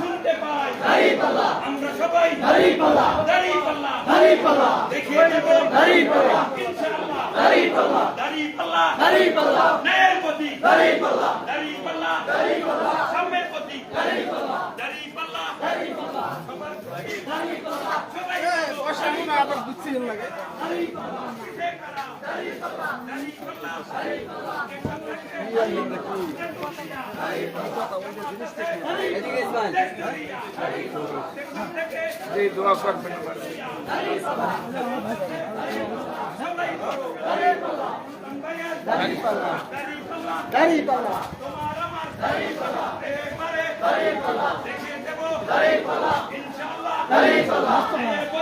শুনতে পাই আমরা সবাই পাল্লা দেখিয়ে দেব ইনশাআল্লাহ দাড়ি পাল্লা ন্যায়ের প্রতীক দাড়ি পাল্লা সাম্যের প্রতীক দাড়ি পাল্লা সবাই দেখিয়ে দেব ইনশাআল্লাহ ন্যায়ের প্রতীক ডাকসুতে ডাকসুতে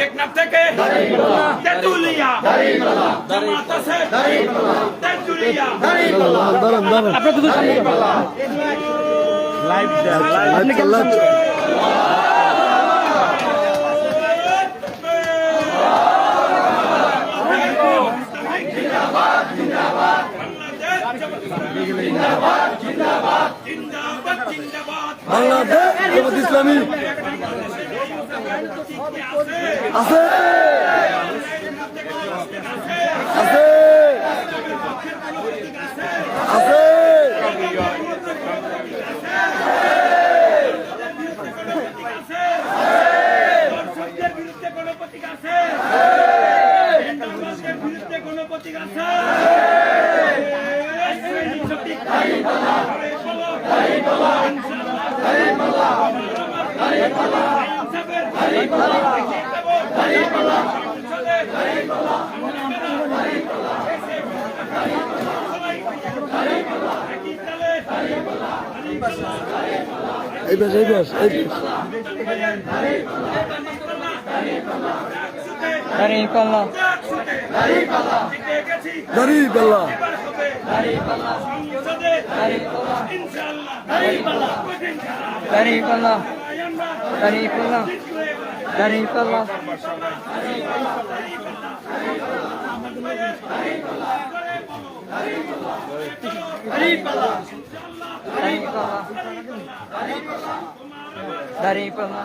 টেকনাফ থেকে তেতুলিয়া জামাত আছে তেতুলিয়া জিন্দাবাদ জিন্দাবাদ বাংলাদেশ ইসলামী। আছে। আছে। আছে দর্শকদের বিরুদ্ধে কোনো প্রতীক আছে হিন্দুদের বিরুদ্ধে কোনো প্রতীক আছে সঠিক এই বেশ এই বেশ এই বেশ। দাঁড়িয়ে পাল্লা। দাঁড়িয়ে বেল্লা দাঁড়িয়ে পাল্লা। দাঁড়িয়ে পাল্লা। দাঁড়িয়ে পাল্লা। দাঁড়িয়ে পাল্লা। দাঁড়িয়ে পাল্লা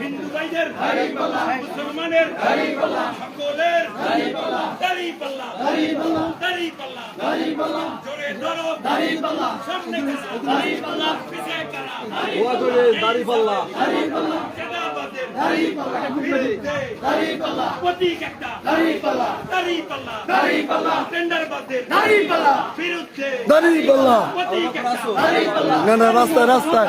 হিন্দু ভাইদের মুসলমানের সকলের জোরে ধরো সামনে কারা পিছে কারা প্রতীক একটা বিরুদ্ধে প্রতীক একটা না না রাস্তায় রাস্তায়।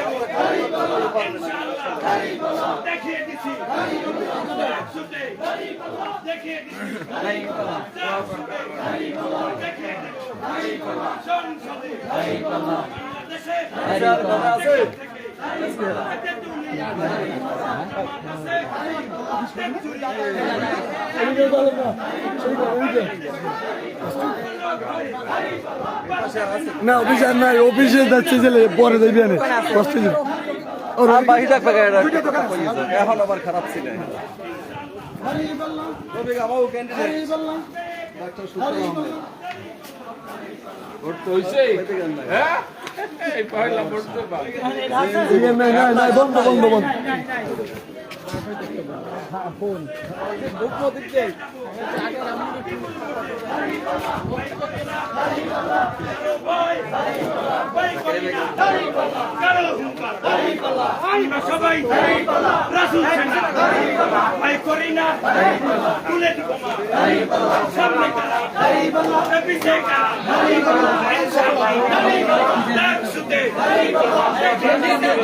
দেখিয়ে দিছি। দেখিয়ে দিছি। দেখিয়ে দেবো সংসদে বাংলাদেশে না, অফিসে আর নাই, অফিসে যাচ্ছে ছেলে, পরে আনে। কষ্ট এখন আবার খারাপ ছিল। হ্যাঁ? বন্ধ বন্ধ বন্ধ। সবাই রাসুল ভাই করি না তুলে দিব সামনে কারা পিছিয়ে কারা ইনশাআল্লাহ ডাক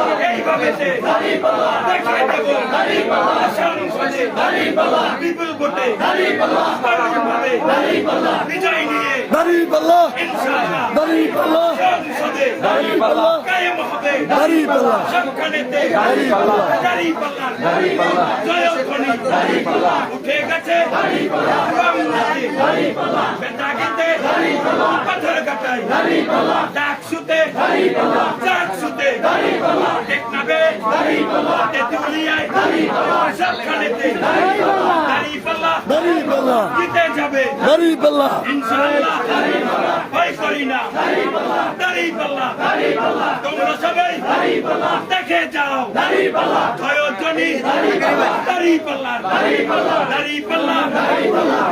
শুতে এইভাবে দেবো বিপুল ভোটে বিজয় নিয়ে দাঁড়িপাল্লা দাঁড়িপাল্লা দাঁড়িপাল্লা কায়েম হবে দাঁড়িপাল্লা সবখানেতে দাঁড়িপাল্লা জয়ধ্বনি উঠে গেছে বাংলাতে বেতা গেতে পাথর কাটাই ডাক শুতে চাক শুতে টেকনাবে তেতুলিয়ায় সবখানেতে দাঁড়িপাল্লা জিতে যাবে দাঁড়িপাল্লা ইনশাআল্লাহ ভয় করি না দাঁড়িপাল্লা তোমরা সবাই দেখে যাও ধয়োজনী দাঁড়িপাল্লা দাঁড়িপাল্লা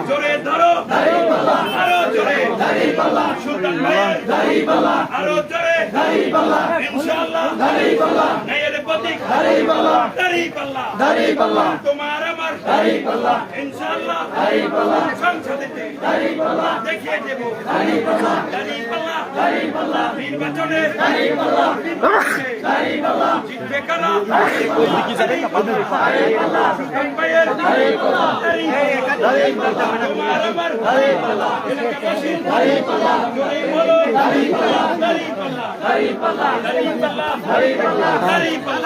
জোরে ধরো আরও জোরে ভাইয়ের আরও জোরে ইনশাআল্লাহ। প্রতীক দাঁড়িপাল্লা তোমার আমার ইনশাআল্লাহ সংসদেতে দেখিয়ে দেব দাঁড়িপাল্লা নির্বাচনে জিতবে কারা সুলতান ভাইয়ের তোমার আমার এলাকাবাসী জোরে বলো দাঁড়িপাল্লা দাঁড়িপাল্লা দাঁড়িপাল্লা এই সবের জোরে ধরো একই তালে একই সুরে সুলতান ভাইয়ের মহদ্দ সাহেব লাইট পাশে আমার ভাইটা উঠি উঠি আমার ভাইটা এটা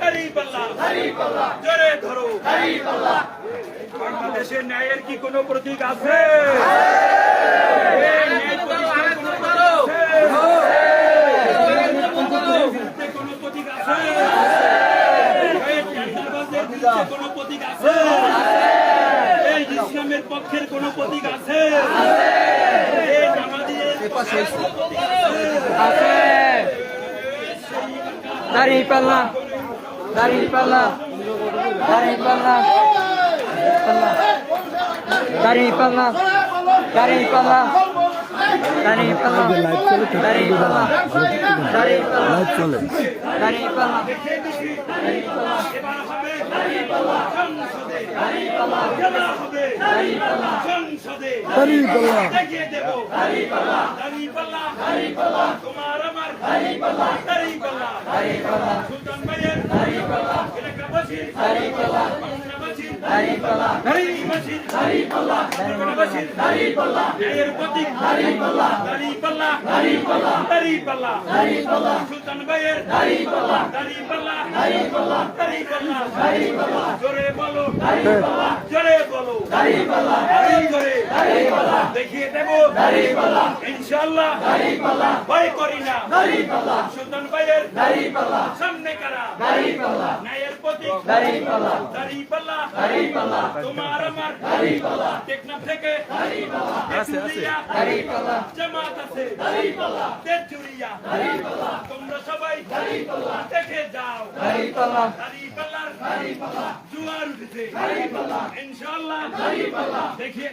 দাঁড়িপাল্লা জোরে ধরো। বাংলাদেশের ন্যায়ের কি কোনো প্রতীক আছে? কোনো প্রতীক আছে? এই ইসলামের পক্ষের কোনো প্রতীক আছে? দাঁড়িয়ে পাল্লা দাঁড়িয়ে পাল্লা দাঁড়িয়ে পাল্লা দাঁড়িয়ে পাল্লা দাঁড়িয়ে পাল্লা দাঁড়িয়ে পাল্লা চলে তো দাঁড়িয়ে পাল্লা দাঁড়িয়ে পাল্লা লাইট চলে দাঁড়িয়ে পাল্লা খেলা হবে সংসদে দাঁড়িয়ে পাল্লা দেখিয়ে দেব দাঁড়িপাল্লা তোমার আমার দাঁড়িপাল্লা সুলতান ভাইয়ের এলাকাবাসীর বাংলাবাসীর দাঁড়িবাসীর এলাকাবাসীর এর প্রতীক দাঁড়িপাল্লা দাঁড়িপাল্লা সুলতান ভাইয়ের দাঁড়িপাল্লা দাঁড়িপাল্লা জোরে বলো জোরে বলো আরও জোরে দেখিয়ে দেব ইনশাল্লাহ ভয় করি না সুলতান ভাইয়ের সামনে কারা ন্যায়ের প্রতীক দাঁড়িপাল্লা তোমার আমার টেকনাফ থেকে তেঁতুলিয়া, জামাত আছে। তেঁতুলিয়া। তোমরা সবাই দেখে যাও। দাঁড়িপাল্লার জোয়ার উঠেছে ইনশাআল্লাহ দেখিয়ে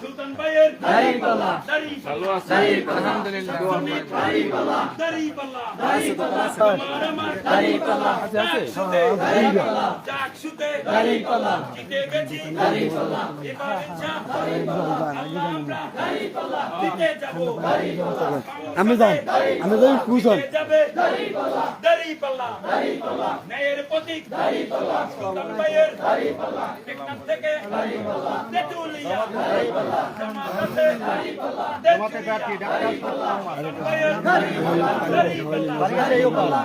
সুলতান আমি যাই আমি যাই কুশন জিতে যাবে দাঁড়িপাল্লা ন্যায়ের প্রতীক সুলতান ভাইয়ের টেকনাফ থেকে তেঁতুলিয়া জামাত আছে তেঁতুলিয়া সুলতান ভাইয়ের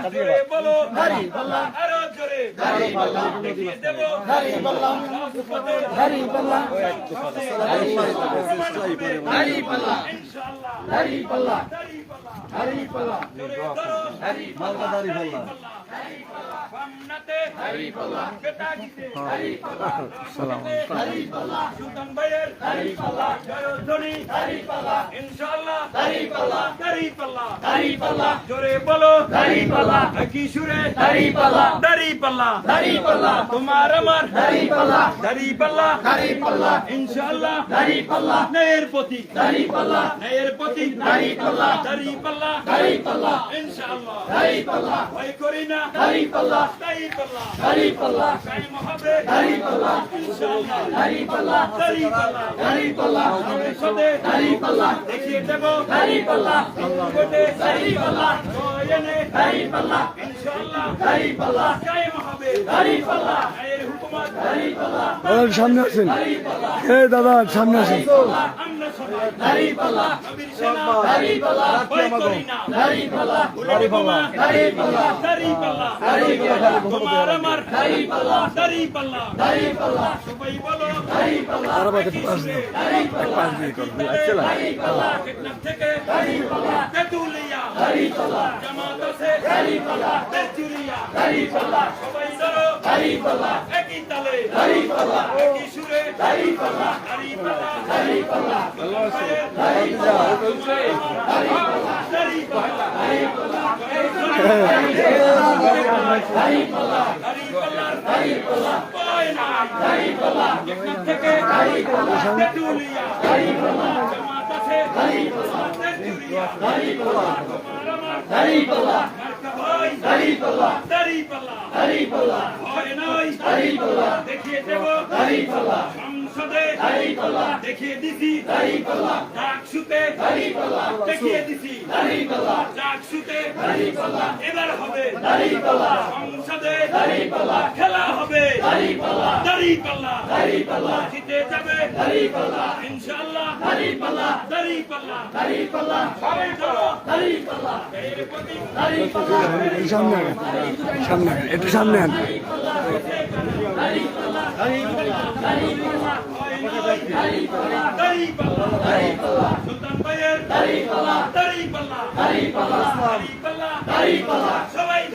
জোরে বলো আরও জোরে দেখিয়ে দেব ইনশাআল্লাহ দাঁড়িপাল্লা জোরে ধরো সুরে দাঁড়িপাল্লা তোমার আমার ইনশাআল্লাহ। ন্যায়ের প্রতীক ন্যায়ের প্রতীক দাঁড়িপাল্লা ইনশাআল্লাহ ভয় করি না দাঁড়িপাল্লা কায়েম হবে ইনশাআল্লাহ। দাঁড়িপাল্লা সংসদে দেখিয়ে দেব কোটে নয়নে ইনশাআল্লাহ কায়েম হবে ন্যায়ের হুকুমত দাদার সামনে আছেন হে দাদা সামনে আছেন আমরা সবাই নবীর সেনা ভয় করি না উলট বোমা দাঁড়িপাল্লা তোমার টেকনাফ থেকে তেঁতুলিয়া জামাত আছে তেঁতুলিয়া সবাই ধরো একই তালে একই সুরে দাঁড়িপাল্লা থেকে তেঁতুলিয়া জামাত আছে তেঁতুলিয়া তোমার আমার মার্কা দাড়ি পাল্লা। দেখিয়ে দেব সংসদে দেখিয়ে দিছি ডাকসুতে দেখিয়ে ডাকসুতে এবার হবে সংসদে খেলা দাড়ি পাল্লা। ইনশাআল্লাহ দাড়ি পাল্লা। দাড়ি পাল্লা সবাই ধরো দাড়ি পাল্লা এর প্রতি একটু সামনে আন সামনে আন, একটু সামনে আন সুলতান ভাইয়ের দাড়ি পাল্লা দাড়ি পাল্লা দাড়ি পাল্লা দাড়ি পাল্লা দাড়ি পাল্লা দাড়ি পাল্লা দাড়ি পাল্লা দাড়ি পাল্লা দাড়ি পাল্লা দাড়ি পাল্লা ন্যায়ের প্রতি দাড়ি পাল্লা ইনশাআল্লাহ দাড়ি পাল্লা দেব দাড়ি পাল্লা ডাক শুতে দাড়ি পাল্লা দেখিয়ে দিছি দাড়ি পাল্লা এবার আমরা দাড়ি পাল্লা দেখিয়ে দেব। পাল্লা সংসদে দেখিয়ে দিছি। ডাকসুতে দেখিয়ে দিছি। দাড়ি পাল্লা বিপুল ভোটে দাড়ি পাল্লা জিতে যাবে। দাড়ি পাল্লা দাড়ি পাল্লা দাড়ি জোরে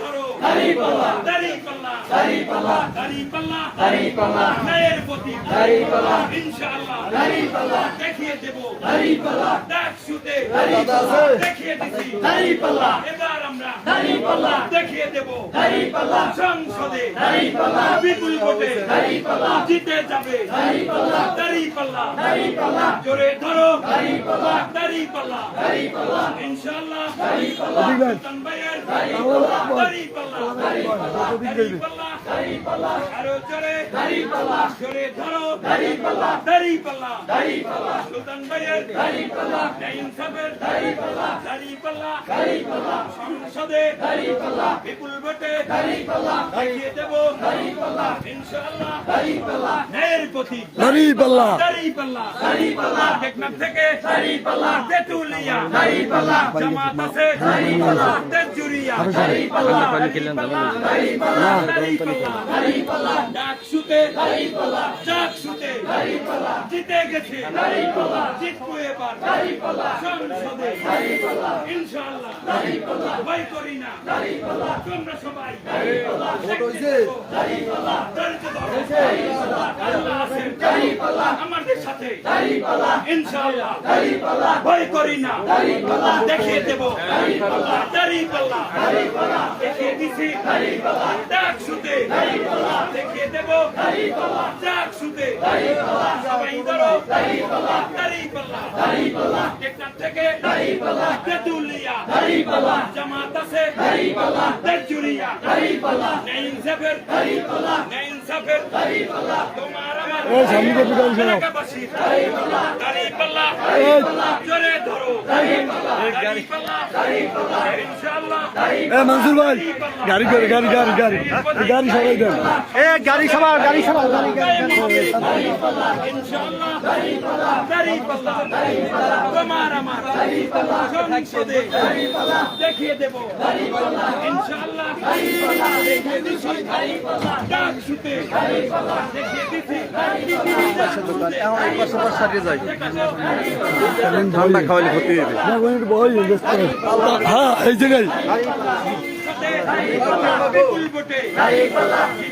ধরো। দাড়ি পাল্লা দাড়ি পাল্লা দাড়ি পাল্লা ইনশাআল্লাহ। দাড়ি পাল্লা সুলতান ভাইয়ের দাড়ি পাল্লা দাড়ি পাল্লা দাড়ি পাল্লা দাড়ি পাল্লা দাড়ি পাল্লা আরও জোরে দাড়ি পাল্লা জোরে ধরো দাড়ি পাল্লা দাড়ি পাল্লা দাড়ি পাল্লা সুলতান ভাইয়ের দাড়ি পাল্লা নাইম সাহেবের দাড়ি পাল্লা দাড়ি পাল্লা দাড়ি পাল্লা সংসদে দাড়ি পাল্লা বিপুল ভোটে দাড়ি পাল্লা দেখিয়ে দেব দাড়ি পাল্লা ইনশাআল্লাহ দাড়ি পাল্লা ন্যায়ের প্রতীক দাড়ি পাল্লা দাড়ি পাল্লা দাড়ি পাল্লা টেকনাফ থেকে দাড়ি পাল্লা তেতুলিয়া দাড়ি পাল্লা জামাত আছে দাড়ি পাল্লা তেজুরিয়া দাড়ি পাল্লা দাড়ি পাল্লা দাড়ি পাল্লা ডাকসুতে ডাকসুতে জিতে গেছে জিতবো এবার সংসদে ইনশাআল্লাহ ভয় করি না তোমরা সবাই ভোট দাড়ি পাল্লা ধৈর্য ধরো দাড়ি পাল্লা আল্লাহ আছেন দাড়ি পাল্লা আমাদের সাথে। ইনশাআল্লাহ। ভয় করি না। দেখিয়ে দেব। দেখিয়ে দিছি। ডাক শুতে দেখিয়ে দেব। ডাক শুতে সবাই ধরো। টেকনাফ থেকে তেতুলিয়া। জামাত আছে। দাড়ি পাল্লা তেজুরিয়া দাড়ি পাল্লা নাইন সাফের দাড়ি পাল্লা নাইন সাফের দাড়ি পাল্লা তোমার আমার এই সামনে কপি গাড়ি। এলাকাবাসী দাড়ি পাল্লা দাড়ি পাল্লা এই জোরে ধরো দাড়ি পাল্লা দাড়ি পাল্লা দাড়ি পাল্লা ইনশাআল্লাহ দাড়ি এ মনসুর ভাই গাড়ি করে গাড়ি গাড়ি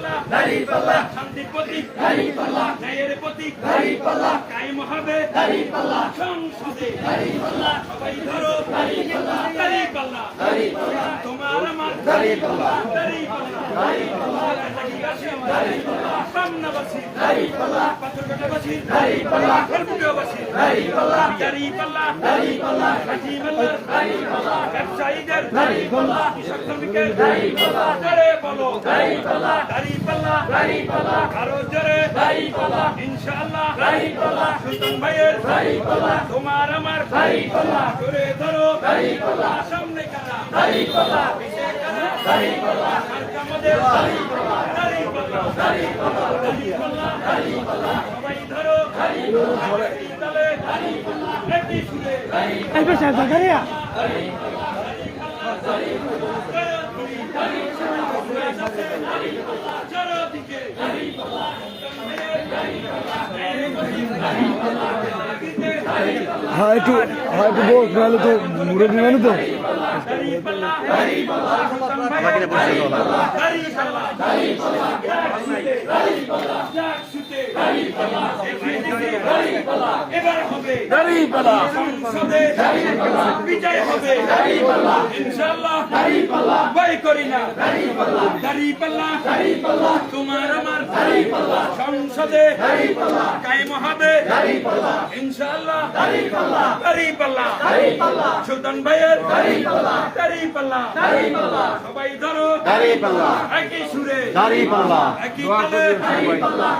না বুলেট বোমা আমরা সবাই নবীর সেনা দেখো যে তোমরা সবাই দাঁড়িপাল্লার জয় উঠেছে টেকনাফ থেকে তেঁতুলিয়া, হ্যাঁ যে- জামাত আছে তেঁতুলিয়া, টেকনাফ থেকে তেঁতুলিয়া, জামাত আছে তেঁতুলিয়া, ইনশাআল্লাহ শান্তির প্রতীক ন্যায়ের প্রতীক কায়েম হবে সংসদে সবাই ধরো দাঁড়িপাল্লা তোমার আমার দাঁড়িপাল্লা পামনাবাসী পাথরঘাটাবাসী খড়কুটোবাসী দাঁড়িপাল্লা হাজিমাল্লা ব্যবসায়ীদের কৃষক শ্রমিকের জোরে বলো দাঁড়িপাল্লা আরও জোরে ইনশাআল্লাহ সুলতান ভাইয়ের তোমার আমার জোরে ধরো সামনে কারা পিছে কারা আমাদের দাঁড়িপাল্লা দাঁড়িপাল্লা সবাই ধরো একটি সুরে চারদিকে হ্যাঁ একটু হ্যাঁ একটু বস নাহলে তো মুরব্বী মানে তো। আমাকে বসে এবার হবে। সংসদে বিজয় হবে দাঁড়িপাল্লা ভয় করি না। দাঁড়িপাল্লা দাঁড়িপাল্লা দাঁড়িপাল্লা তোমার আমার সংসদে কায়েম হবে। দাঁড়িপাল্লা ইনশাআল্লাহ। দাঁড়িপাল্লা সুলতান ভাইয়ের দাঁড়িপাল্লা সবাই ধরো। দাঁড়িপাল্লা একই সুরে। দাঁড়িপাল্লা একই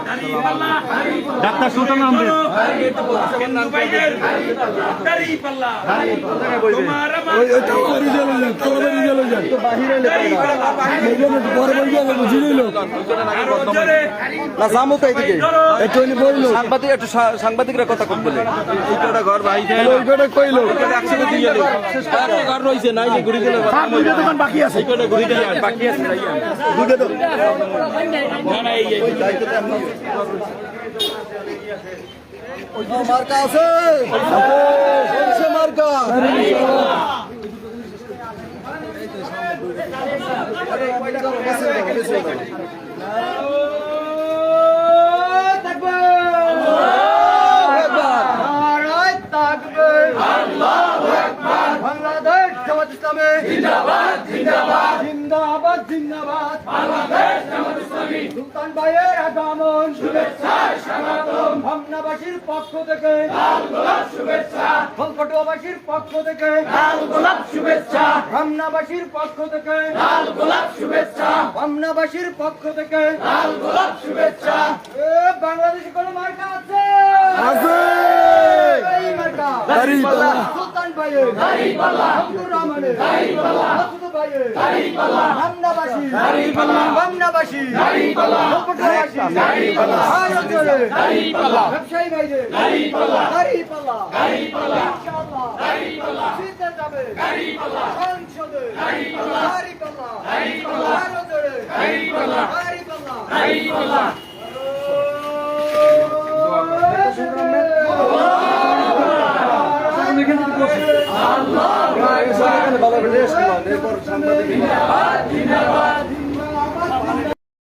দাঁড়িপাল্লা ডাক্তার সুলতান আহমেদ সাংবাদিকরা কথা কম বলে ঘর ভাই কইলো একসাথে দিয়ে ঘর রয়েছে নাই যে ঘুরি দিলে বাকি আছে ঘুরি দিলে বাকি আছে না না এই এই মার্কা আছে। মার্কা বাংলাদেশ জামাত ইসলামী জিন্দাবাদ জিন্দাবাদ। জিন্দাবাদ জিন্দাবাদ। বাংলাদেশ জামাত ইসলামী। সুলতান শুভেচ্ছা স্বাগতম পক্ষ থেকে লাল গোলাপ শুভেচ্ছা। পক্ষ থেকে লাল গোলাপ শুভেচ্ছা। ভামনাবাসীর পক্ষ থেকে লাল গোলাপ শুভেচ্ছা। ভামনাবাসীর পক্ষ থেকে লাল গোলাপ শুভেচ্ছা। এ বাংলাদেশে কোনো মার্কা আছে? আছে। এই মার্কা। দাঁড়িপাল্লা সুলতান ভাইয়ের আব্দুর রহমানের হায়রে দাঁড়িপাল্লা ব্যবসায়ী ভাইদের দাঁড়িপাল্লা হায়রে দাঁড়িপাল্লা দাঁড়িপাল্লা দাঁড়িপাল্লা ভালো এরপর সাংবাদিক।